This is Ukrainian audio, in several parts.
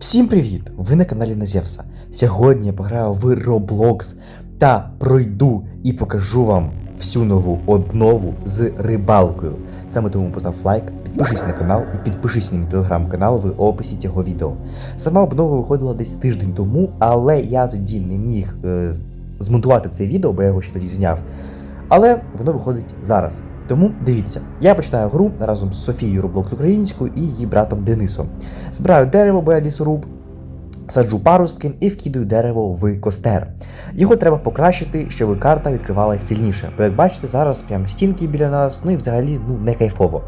Всім привіт! Ви на каналі Назевса. Сьогодні я пограю в Roblox та пройду і покажу вам всю нову обнову з рибалкою. Саме тому постав лайк, підпишись на канал і підпишись на мій телеграм-канал в описі цього відео. Сама обнова виходила десь тиждень тому, але я тоді не міг е, змонтувати це відео, бо я його ще тоді зняв. Але воно виходить зараз. Тому дивіться, я починаю гру разом з Софією Roblox українською і її братом Денисом. Збираю дерево, бо я лісоруб, саджу паростки і вкидаю дерево в костер. Його треба покращити, щоб карта відкривалася сильніше. Бо як бачите, зараз прям стінки біля нас, ну і взагалі ну не кайфово.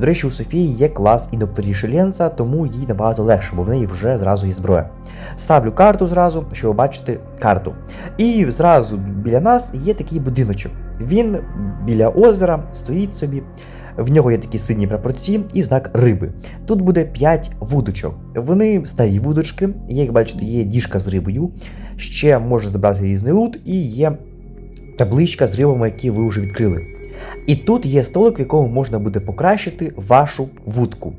До речі, у Софії є клас і докторіші Ленса, тому їй набагато легше, бо в неї вже зразу є зброя. Ставлю карту зразу, щоб бачити карту. І зразу біля нас є такий будиночок. Він біля озера стоїть собі. В нього є такі сині прапорці і знак риби. Тут буде 5 вудочок. Вони старі вудочки, як бачите, є діжка з рибою, ще можна забрати різний лут, і є табличка з рибами, які ви вже відкрили. І тут є столик, в якому можна буде покращити вашу вудку.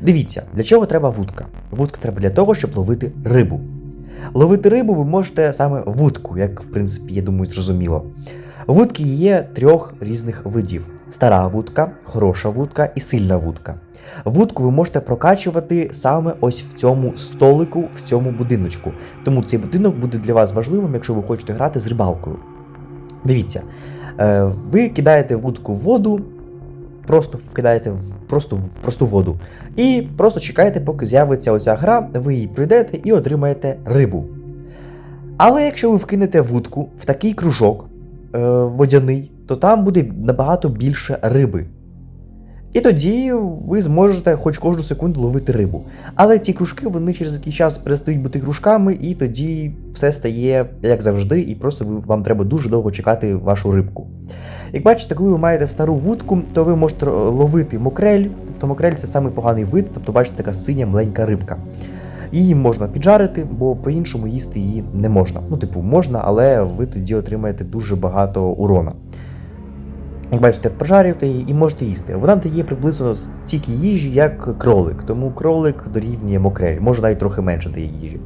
Дивіться, для чого треба вудка? Вудка треба для того, щоб ловити рибу. Ловити рибу ви можете саме вудку, як в принципі, я думаю, зрозуміло. Вудки є трьох різних видів: стара вудка, хороша вудка і сильна вудка. Вудку ви можете прокачувати саме ось в цьому столику, в цьому будиночку. Тому цей будинок буде для вас важливим, якщо ви хочете грати з рибалкою. Дивіться, е, ви кидаєте вудку в воду, просто вкидаєте в просто в просту воду. І просто чекаєте, поки з'явиться оця гра, ви її прийдете і отримаєте рибу. Але якщо ви вкинете вудку в такий кружок водяний, то там буде набагато більше риби. І тоді ви зможете хоч кожну секунду ловити рибу. Але ці кружки вони через який час перестають бути кружками, і тоді все стає як завжди, і просто вам треба дуже довго чекати вашу рибку. Як бачите, коли ви маєте стару вудку, то ви можете е, ловити мокрель. Тобто мокрель це самий поганий вид, тобто бачите, така синя маленька рибка. Її можна піджарити, бо по-іншому їсти її не можна. Ну, типу, можна, але ви тоді отримаєте дуже багато урона. Як бачите, пожарюєте її і можете їсти. Вона дає приблизно стільки їжі, як кролик, тому кролик дорівнює мокрель, може навіть трохи менше дає їжі.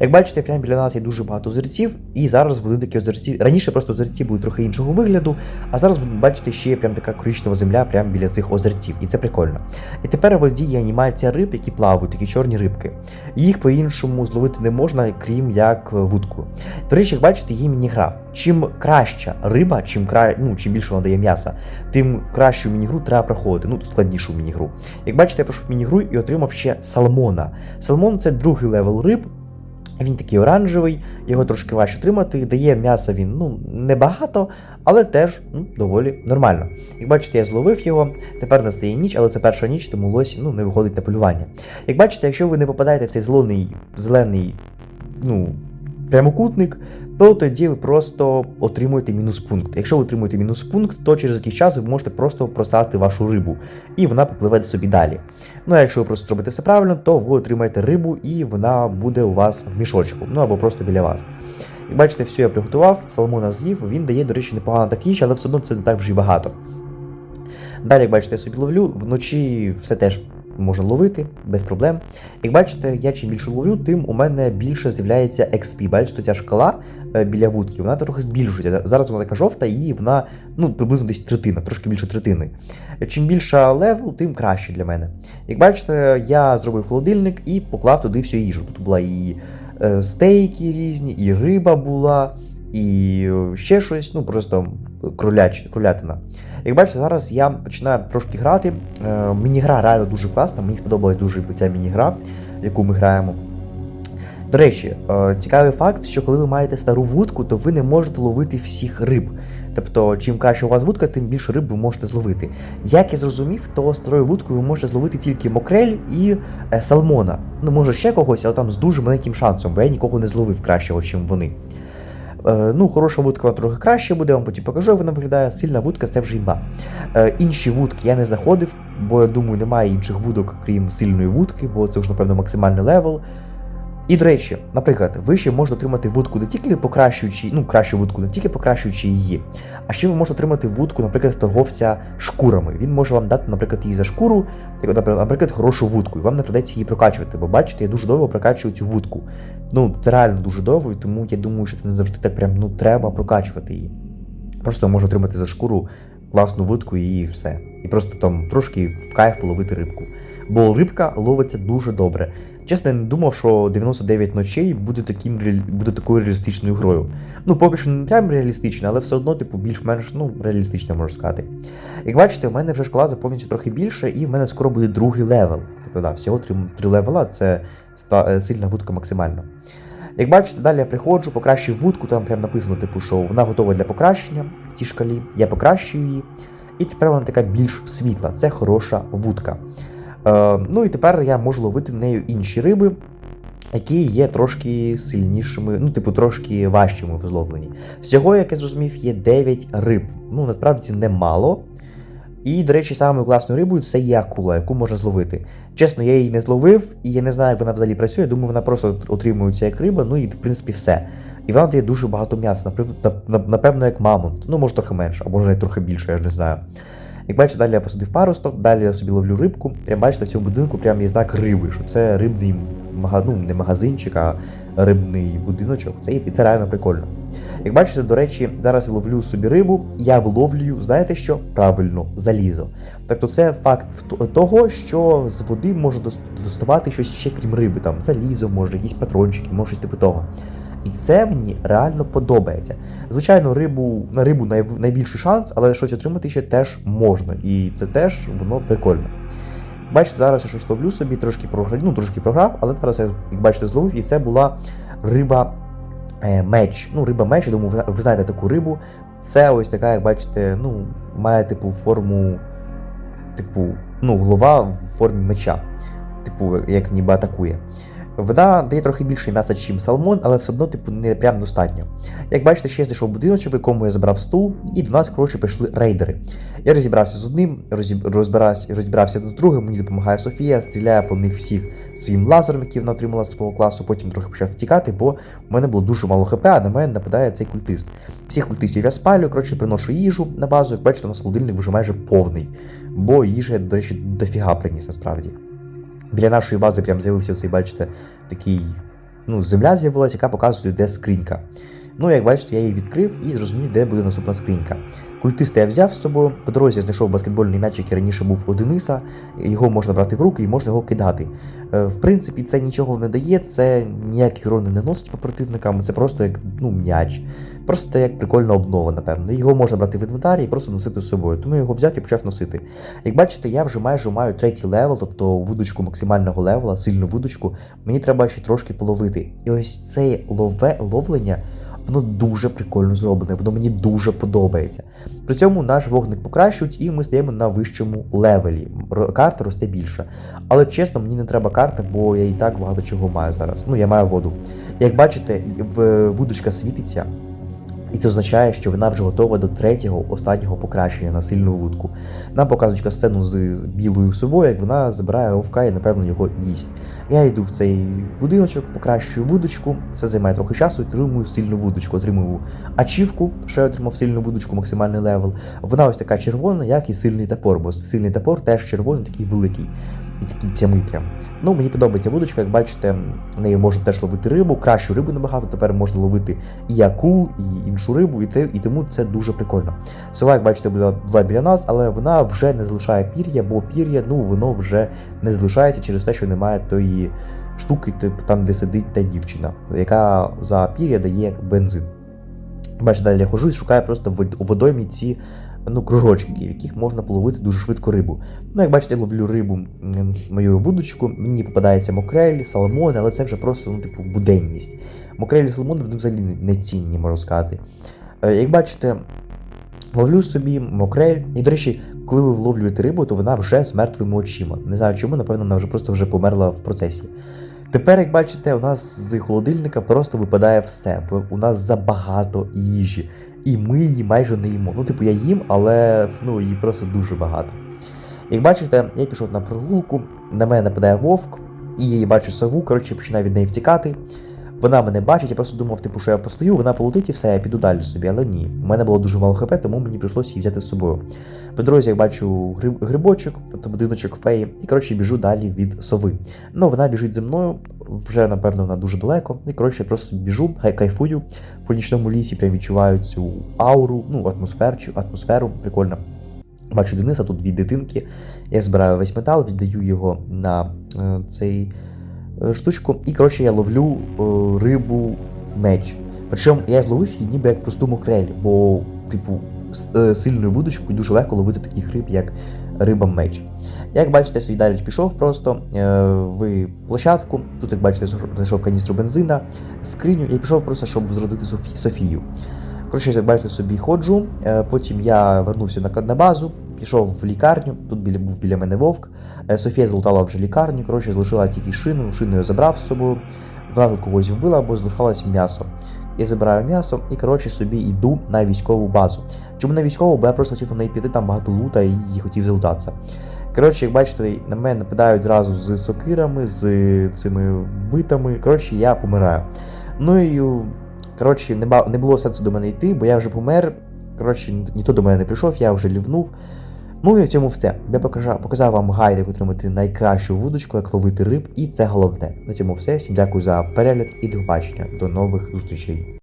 Як бачите, прямо біля нас є дуже багато озерців, і зараз вони такі озерці. Раніше просто озерці були трохи іншого вигляду, а зараз ви бачите, ще є прям така коричнева земля прямо біля цих озерців, і це прикольно. І тепер в воді є анімація риб, які плавають, такі чорні рибки. Їх по-іншому зловити не можна, крім як вудку. До речі, як бачите, є міні-гра. Чим краща риба, чим кра... ну, чим більше вона дає м'яса, тим кращу міні-гру треба проходити, ну складнішу міні-гру. Як бачите, я пройшов міні-гру і отримав ще салмона. Салмон це другий левел риб. Він такий оранжевий, його трошки важче отримати. Дає м'яса він ну небагато, але теж ну, доволі нормально. Як бачите, я зловив його. Тепер настає ніч, але це перша ніч, тому лось ну, не виходить на полювання. Як бачите, якщо ви не попадаєте в цей зелений, зелений ну, прямокутник, то тоді ви просто отримуєте мінус пункт. Якщо ви отримуєте мінус пункт, то через якийсь час ви можете просто простати вашу рибу, і вона попливе собі далі. Ну а якщо ви просто зробите все правильно, то ви отримаєте рибу і вона буде у вас в мішочку, ну або просто біля вас. Як бачите, все я приготував, салмона з'їв, він дає, до речі, непогано так їжі, але все одно це не так вже й багато. Далі, як бачите, я собі ловлю, вночі все теж можна ловити, без проблем. Як бачите, я чим більше ловлю, тим у мене більше з'являється XP. Бачите, ця шкала е, біля вудки, вона трохи збільшується. Зараз вона така жовта, і вона ну, приблизно десь третина, трошки більше третини. Чим більша левел, тим краще для мене. Як бачите, я зробив холодильник і поклав туди всю їжу. Тут була і е, стейки різні, і риба була, і е, ще щось, ну просто кроляч, кролятина. Як бачите, зараз я починаю трошки грати. Е, міні-гра реально дуже класна, мені сподобалась дуже ця міні-гра, в яку ми граємо. До речі, е, цікавий факт, що коли ви маєте стару вудку, то ви не можете ловити всіх риб. Тобто, чим краще у вас вудка, тим більше риб ви можете зловити. Як я зрозумів, то старою вудкою ви можете зловити тільки мокрель і е, салмона. Ну, може ще когось, але там з дуже маленьким шансом, бо я нікого не зловив кращого, ніж вони. Е, ну, хороша вудка вона трохи краще буде, я вам потім покажу, як вона виглядає. Сильна вудка це вже імба. Е, інші вудки я не заходив, бо я думаю, немає інших вудок, крім сильної вудки, бо це вже, напевно, максимальний левел. І до речі, наприклад, ви ще можете отримати вудку не тільки покращуючи, ну кращу вудку, не тільки покращуючи її, а ще ви можете отримати вудку, наприклад, торговця шкурами. Він може вам дати, наприклад, її за шкуру, наприклад, хорошу вудку, і вам не придеться її прокачувати, бо бачите, я дуже довго прокачую цю вудку. Ну, це реально дуже довго, тому я думаю, що це не завжди так прям ну треба прокачувати її. Просто можу отримати за шкуру класну вудку і все. І просто там трошки в кайф половити рибку. Бо рибка ловиться дуже добре. Чесно, я не думав, що 99 ночей буде таким буде такою реалістичною грою. Ну, поки що не прям реалістична, але все одно, типу, більш-менш ну, реалістична, можна сказати. Як бачите, в мене вже шкала заповнюється трохи більше, і в мене скоро буде другий левел. Тобто, да, всього три, три левела це е, сильна вудка максимально. Як бачите, далі я приходжу, покращую вудку, там прям написано, типу, що вона готова для покращення в тій шкалі. Я покращую її. І тепер вона така більш світла. Це хороша вудка. Е, ну і тепер я можу ловити нею інші риби, які є трошки сильнішими, ну, типу, трошки важчими в зловленні. Всього, як я зрозумів, є 9 риб. Ну, насправді немало. І, до речі, самою класною рибою це є акула, яку можна зловити. Чесно, я її не зловив, і я не знаю, як вона взагалі працює. Думаю, вона просто отримується як риба, ну і в принципі все. І вона дає дуже багато м'яса, напевно, як мамонт. Ну, може трохи менше, або може трохи більше, я ж не знаю. Як бачите, далі я посадив паросток, далі я собі ловлю рибку. Прям бачите, в цьому будинку прям є знак риби, що це рибний ну, не магазинчик, а рибний будиночок. Це, і це реально прикольно. Як бачите, до речі, зараз я ловлю собі рибу, я виловлюю, знаєте що? Правильно, залізо. Тобто це факт того, що з води може доставати щось ще крім риби, там залізо, може, якісь патрончики, може щось типу того. І це мені реально подобається. Звичайно, рибу на рибу най, найбільший шанс, але щось отримати ще теж можна. І це теж воно прикольно. Бачите, зараз я щось ловлю собі, трошки програв, ну трошки програв, але зараз я, як бачите, зловив, і це була риба е, меч. Ну, риба меч, я думаю, ви знаєте таку рибу. Це ось така, як бачите, ну, має типу форму, типу, ну, голова в формі меча. Типу, як ніби атакує. Вона дає трохи більше м'яса, ніж салмон, але все одно, типу, не прям достатньо. Як бачите, ще я знайшов будиночок, в якому я забрав стул, і до нас, коротше, прийшли рейдери. Я розібрався з одним, розіб... розбирався, розібрався з другим, мені допомагає Софія, стріляє по них всіх своїм лазером, який вона отримала з свого класу, потім трохи почав втікати, бо в мене було дуже мало хп, а на мене нападає цей культист. Всіх культистів я спалю, коротше, приношу їжу на базу, як бачите, у нас холодильник вже майже повний, бо їжа, до речі, дофіга приніс насправді. Біля нашої бази прям з'явився цей, бачите, такий, ну, земля з'явилася, яка показує, де скринька. Ну, як бачите, я її відкрив і зрозумів, де буде наступна скринька. Культиста я взяв з собою, по дорозі знайшов баскетбольний м'яч, який раніше був у Дениса, його можна брати в руки і можна його кидати. Е, В принципі, це нічого не дає, це ніякі урони не носить по противникам, це просто як ну, м'яч. Просто як прикольна обнова, напевно. Його можна брати в інвентарі і просто носити з собою. Тому я його взяв і почав носити. Як бачите, я вже майже маю третій левел, тобто вудочку максимального левела, сильну вудочку. Мені треба ще трошки половити. І ось це лове ловлення, воно дуже прикольно зроблене, воно мені дуже подобається. При цьому наш вогник покращують, і ми стаємо на вищому левелі. Карта росте більше. Але чесно, мені не треба карти, бо я і так багато чого маю зараз. Ну, я маю воду. Як бачите, в вудочка світиться. І це означає, що вона вже готова до третього останнього покращення на сильну вудку. Нам показують сцену з білою совою, як вона забирає вовка і, напевно, його їсть. Я йду в цей будиночок, покращую вудочку. Це займає трохи часу, отримую сильну вудочку. Отримую ачівку, що я отримав сильну вудочку, максимальний левел. Вона ось така червона, як і сильний топор, бо сильний топор теж червоний, такий великий. І такий прямий прям. Ну, мені подобається вудочка, як бачите, нею можна теж ловити рибу, кращу рибу набагато, тепер можна ловити і акул, і іншу рибу, і, те, і тому це дуже прикольно. Сова, як бачите, була, була біля нас, але вона вже не залишає пір'я, бо пір'я, ну, воно вже не залишається через те, що немає тої штуки, типу, там, де сидить та дівчина, яка за пір'я дає бензин. Бачите, далі я хожу і шукаю просто в водоймі ці ну, кружочки, в яких можна половити дуже швидко рибу. Ну, як бачите, я ловлю рибу мою вудочку, мені попадається мокрель, саламон, але це вже просто, ну, типу, буденність. Мокрель і саламон вони взагалі не- не цінні, можна сказати. Е, Як бачите, ловлю собі мокрель. І, до речі, коли ви вловлюєте рибу, то вона вже з мертвими очима. Не знаю чому, напевно, вона вже просто вже померла в процесі. Тепер, як бачите, у нас з холодильника просто випадає все, у нас забагато їжі. І ми її майже не їмо. Ну, типу, я їм, але ну, її просто дуже багато. Як бачите, я пішов на прогулку, на мене нападає вовк, і я її бачу сову, коротше, починаю від неї втікати. Вона мене бачить, я просто думав, типу, що я постою, вона полетить і все, я піду далі собі. Але ні. У мене було дуже мало хп, тому мені прийшлося її взяти з собою. По дорозі я бачу гриб, грибочок, тобто будиночок феї, і коротше біжу далі від сови. Ну, вона біжить зі мною, вже напевно вона дуже далеко. І коротше, я просто біжу, хай кайфую по нічному лісі, прям відчуваю цю ауру, ну, атмосферу, атмосферу, прикольно. Бачу Дениса, тут дві дитинки. Я збираю весь метал, віддаю його на е, цей штучку. І коротше я ловлю е, рибу меч. Причому я зловив її ніби як просту мокрель, бо, типу, з е, сильною вудочкою дуже легко ловити таких риб, як риба меч. Як бачите, собі далі пішов просто е, в площадку. Тут, як бачите, знайшов каністру бензина, скриню, і пішов просто, щоб зродити Софі- Софію. Коротше, як бачите, собі ходжу. е, Потім я вернувся на базу, пішов в лікарню. Тут біля, був біля мене вовк. Е, Софія залутала вже лікарню. Коротше, залишила тільки шину, шину я забрав з собою. Вона когось вбила, або залишалось м'ясо. Я забираю м'ясо і коротше собі йду на військову базу. Чому на військову? Бо я просто хотів на піти, там багато лута і хотів залутатися. Коротше, як бачите, на мене нападають зразу з сокирами, з цими битами. Коротше, я помираю. Ну і коротше, не, було сенсу до мене йти, бо я вже помер. Коротше, ніхто до мене не прийшов, я вже лівнув. Ну і в цьому все. Я покажа- показав вам гайд, як отримати найкращу вудочку, як ловити риб, і це головне. На цьому все. Всім дякую за перегляд і до побачення. До нових зустрічей.